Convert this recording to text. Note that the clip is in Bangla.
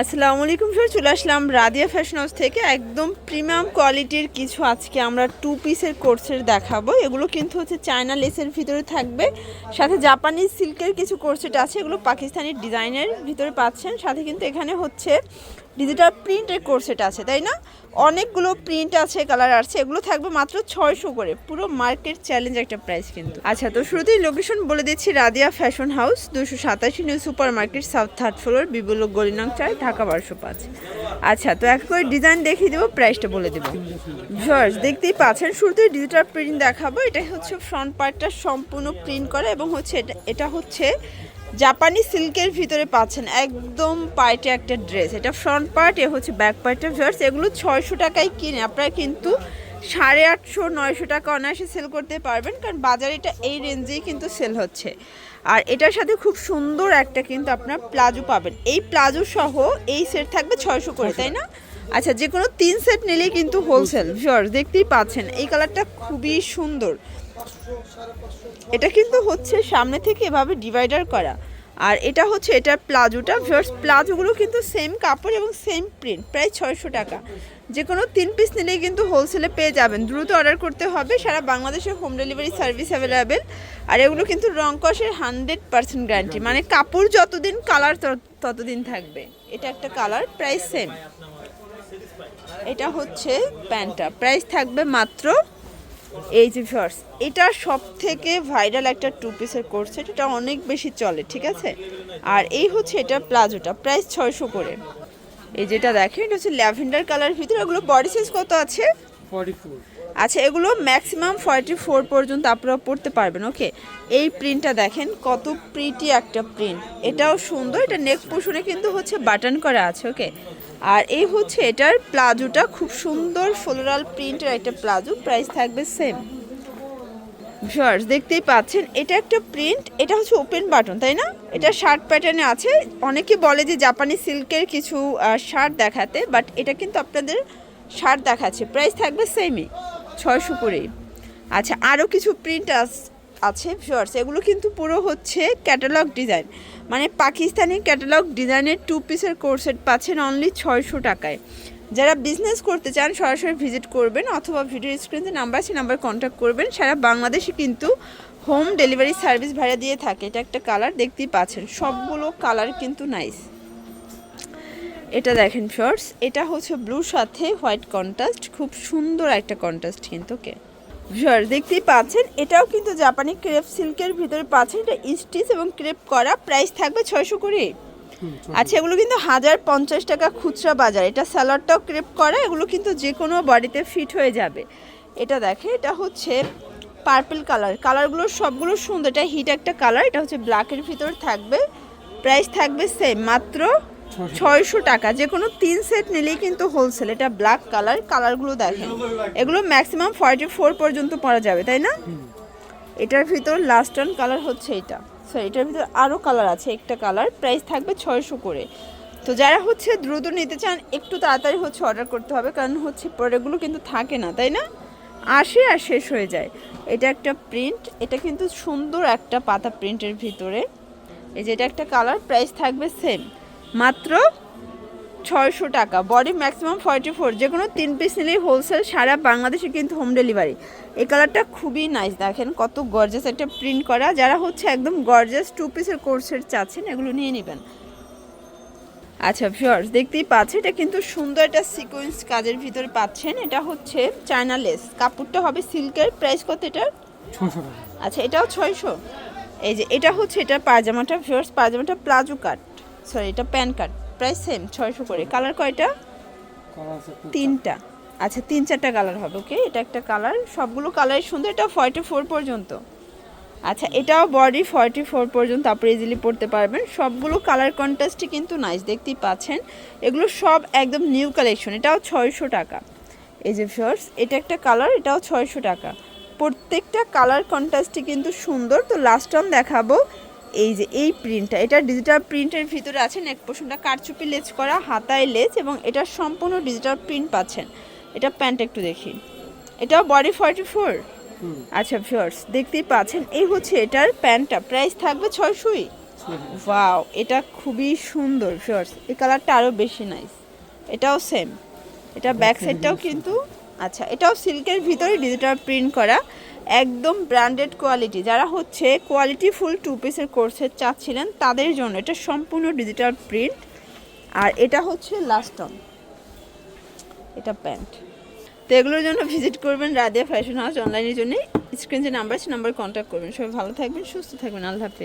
আসসালামু আলাইকুম স্যার চলে আসলাম রাদিয়া ফ্যাশন হাউস থেকে। একদম প্রিমিয়াম কোয়ালিটির কিছু আজকে আমরা টু পিসের কোর্সের দেখাবো। এগুলো কিন্তু হচ্ছে চায়না লেসের ভিতরে থাকবে। সাথে জাপানিজ সিল্কের কিছু কোর্সেট আছে। এগুলো পাকিস্তানি ডিজাইনের ভিতরে পাচ্ছেন। সাথে কিন্তু এখানে হচ্ছে ডিজিটাল প্রিন্টের কোর্সেট আছে, তাই না? অনেকগুলো প্রিন্ট আছে কালার আছে, এগুলো থাকবে মাত্র ছয়শো করে। পুরো মার্কেট চ্যালেঞ্জ একটা প্রাইস কিন্তু। আচ্ছা তো শুরুতেই লোকেশন বলে দিচ্ছি রাদিয়া ফ্যাশন হাউস দুশো সাতাশি new super market south third floor বিবুল গলিনং চার, ঢাকা বারোশো পাঁচ। আচ্ছা তো এক করে ডিজাইন দেখিয়ে দেবো প্রাইসটা বলে দেবো। ভিউয়ার্স দেখতেই পাচ্ছেন, শুরুতেই ডিজিটাল প্রিন্ট দেখাবো। এটা হচ্ছে ফ্রন্ট পার্টটা সম্পূর্ণ প্রিন্ট করা এবং হচ্ছে এটা এটা হচ্ছে জাপানি সিল্কের ভিতরে পাচ্ছেন একদম পার্টে একটা ড্রেস। এটা ফ্রন্ট পার্ট এ হচ্ছে ব্যাক পার্টটা ভিউয়ার্স এগুলো ছয়শো টাকায় কিনে আপনারা কিন্তু সাড়ে আটশো, নয়শো টাকা অনায়াসে সেল করতে পারবেন, কারণ বাজারে এটা এই রেঞ্জেই কিন্তু সেল হচ্ছে। আর এটার সাথে খুব সুন্দর একটা কিন্তু আপনার প্লাজো পাবেন। এই প্লাজো সহ এই সেট থাকবে ছয়শো করে, তাই না? আচ্ছা যে কোনো তিন সেট নিলেই কিন্তু হোলসেল ভিউয়ার্স দেখতেই পাচ্ছেন। এই কালারটা খুবই সুন্দর। এটা কিন্তু হচ্ছে সামনে থেকে এভাবে ডিভাইডার করা। আর এটা হচ্ছে এটার প্লাজোটা ভিউয়ার্স প্লাজোগুলো কিন্তু সেম কাপড় এবং সেম প্রিন্ট প্রায় ছয়শো টাকা। যে কোনো তিন পিস নিলেই কিন্তু হোলসেলে পেয়ে যাবেন। দ্রুত অর্ডার করতে হবে, সারা বাংলাদেশে হোম ডেলিভারি সার্ভিস অ্যাভেলেবেল আর এগুলো কিন্তু রং কষের হান্ড্রেড পার্সেন্ট গ্যারান্টি মানে কাপড় যতদিন কালার ততদিন থাকবে। এটা একটা কালার প্রাইস সেম এটা হচ্ছে প্যান্টটা প্রাইস থাকবে মাত্র এই যে ফার্স এটা সব থেকে ভাইরাল একটা টু পিসের কোর্স এটা অনেক বেশি চলে ঠিক আছে? আর এই হচ্ছে এটা প্লাজোটা প্রাইস ছয়শো করে। এই যেটা দেখেন এটা হচ্ছে ল্যাভেন্ডার কালার ভিতরে ওগুলো বডি সাইজ কত আছে? আচ্ছা এগুলো ম্যাক্সিমাম ফর্টি ফোর পর্যন্ত আপনারা পড়তে পারবেন ওকে এই প্রিন্টটা দেখেন কত প্রিটি একটা প্রিন্ট এটাও সুন্দর এটা নেক পোষণে কিন্তু হচ্ছে বাটন করা আছে ওকে আর এই হচ্ছে এটার প্লাজোটা, খুব সুন্দর ফ্লোরাল প্রিন্টের একটা প্লাজো প্রাইস থাকবে সেম ভিউয়ার্স দেখতেই পাচ্ছেন, এটা একটা প্রিন্ট এটা হচ্ছে ওপেন বাটন তাই না? এটা শার্ট প্যাটার্নে আছে। অনেকে বলে যে জাপানি সিল্কের কিছু শার্ট দেখাতে বাট এটা কিন্তু আপনাদের শার্ট দেখাচ্ছে। প্রাইস থাকবে সেমই ছয়শো করেই আচ্ছা আরও কিছু প্রিন্ট আছে ভিউয়ার্স এগুলো কিন্তু পুরো হচ্ছে ক্যাটালগ ডিজাইন মানে পাকিস্তানি ক্যাটালগ ডিজাইনের টু পিসের কোর্সেট পাচ্ছেন অনলি ছয়শো টাকায়। যারা বিজনেস করতে চান, সরাসরি ভিজিট করবেন অথবা ভিডিও স্ক্রিনে নাম্বার আছে নাম্বার কন্ট্যাক্ট করবেন। সারা বাংলাদেশে কিন্তু হোম ডেলিভারি সার্ভিস ভাড়া দিয়ে থাকে। এটা একটা কালার দেখতেই পাচ্ছেন। সবগুলো কালার কিন্তু নাইস এটা দেখেন শর্টস এটা হচ্ছে ব্লুর সাথে হোয়াইট কন্ট্রাস্ট খুব সুন্দর একটা কন্ট্রাস্ট কিন্তু ওকে ভিউয়ার দেখতেই পাচ্ছেন এটাও কিন্তু জাপানি ক্রেপ সিল্কের ভিতরে পাচ্ছেন। এটা স্টিচ এবং ক্রেপ করা প্রাইস থাকবে ছয়শো কুড়ি। আচ্ছা এগুলো কিন্তু হাজার পঞ্চাশ টাকা খুচরা বাজার। এটা স্যালাডটাও ক্রেপ করা এগুলো কিন্তু যে কোনো বডিতে ফিট হয়ে যাবে। এটা দেখে এটা হচ্ছে পার্পল কালার। কালারগুলো সবগুলো সুন্দর। এটা হিট একটা কালার এটা হচ্ছে ব্ল্যাকের ভিতর থাকবে। প্রাইস থাকবে সেম মাত্র ছয়শো টাকা। যে কোনো তিন সেট নিলেই কিন্তু হোলসেল এটা ব্ল্যাক কালার কালারগুলো দেখেন। এগুলো ম্যাক্সিমাম ফর্টি ফোর পর্যন্ত পরা যাবে তাই না? এটার ভিতর লাস্ট অন কালার হচ্ছে এটা। সো এটার ভিতর আরও কালার আছে একটা কালার প্রাইস থাকবে ছয়শো করে। তো যারা হচ্ছে দ্রুত নিতে চান একটু তাড়াতাড়ি হচ্ছে অর্ডার করতে হবে কারণ হচ্ছে প্রোডাক্টগুলো কিন্তু থাকে না তাই না? আসে আর শেষ হয়ে যায়। এটা একটা প্রিন্ট এটা কিন্তু সুন্দর একটা পাতা প্রিন্টের ভিতরে। এই যে এটা একটা কালার প্রাইস থাকবে সেম মাত্র ছয়শো টাকা। বডি ম্যাক্সিমাম ফর্টি ফোর যে কোনো তিন পিস নিলেই হোলসেল সারা বাংলাদেশে কিন্তু হোম ডেলিভারি এই কালারটা খুবই নাইস দেখেন কত গর্জাস একটা প্রিন্ট করা। যারা হচ্ছে একদম গর্জাস টু পিসের কোর্সের চাচ্ছেন এগুলো নিয়ে নেবেন। আচ্ছা ভিউয়ার্স দেখতেই পাচ্ছেন এটা কিন্তু সুন্দর একটা সিকোয়েন্স কাজের ভিতরে পাচ্ছেন। এটা হচ্ছে চায়না লেস কাপড়টা হবে সিল্কের। প্রাইস কত এটার আচ্ছা এটাও ছয়শো। এই যে এটা হচ্ছে এটা পায়জামাটা। ভিউয়ার্স পায়জামাটা প্লাজো কাট সরি এটা প্যান কার্ড প্রাইস সেম ছয়শো করে। কালার কয়টা? তিনটা। আচ্ছা তিন চারটা কালার হবে ওকে এটা একটা কালার সবগুলো কালার সুন্দর। এটা ফর্টি ফোর পর্যন্ত। আচ্ছা এটাও বডি ফর্টি ফোর পর্যন্ত আপনি ইজিলি পড়তে পারবেন। সবগুলো কালার কন্ট্রাস্টই কিন্তু নাইস দেখতেই পাচ্ছেন। এগুলো সব একদম নিউ কালেকশন এটাও ছয়শো টাকা। এই যে ফিওর্স এটা একটা কালার এটাও ছয়শো টাকা। প্রত্যেকটা কালার কন্ট্রাস্টই কিন্তু সুন্দর। তো লাস্ট অন দেখাবো। এই যে এই প্রিন্টটা এটা ডিজিটাল প্রিন্টের ভিতরে আছে নেক পোষণটা কারচুপি লেজ করা হাতায় লেজ এবং এটা সম্পূর্ণ ডিজিটাল প্রিন্ট পাচ্ছেন। এটা প্যান্ট একটু দেখি। এটাও বডি ফর্টি ফোর আচ্ছা ভিউয়ার্স দেখতেই পাচ্ছেন এই হচ্ছে এটার প্যান্টটা প্রাইস থাকবে ছয়শোই? ওয়াও এটা খুবই সুন্দর ফিওর্স এই কালারটা আরও বেশি নাইস এটাও সেম এটা ব্যাক সাইডটাও কিন্তু আচ্ছা এটাও সিল্কের ভিতরে ডিজিটাল প্রিন্ট করা। একদম ব্র্যান্ডেড কোয়ালিটি যারা হচ্ছে কোয়ালিটি ফুল টু পিসের কোর্সের চাচ্ছিলেন, তাদের জন্য এটা সম্পূর্ণ ডিজিটাল প্রিন্ট আর এটা হচ্ছে লাস্ট অন এটা প্যান্ট তো এগুলোর জন্য ভিজিট করবেন রাদিয়া ফ্যাশন হাউস অনলাইনের জন্য। স্ক্রিন যে নাম্বার আছে নাম্বার কন্ট্যাক্ট করবেন। সবাই ভালো থাকবেন, সুস্থ থাকবেন। আল্লাহ হাফেজ।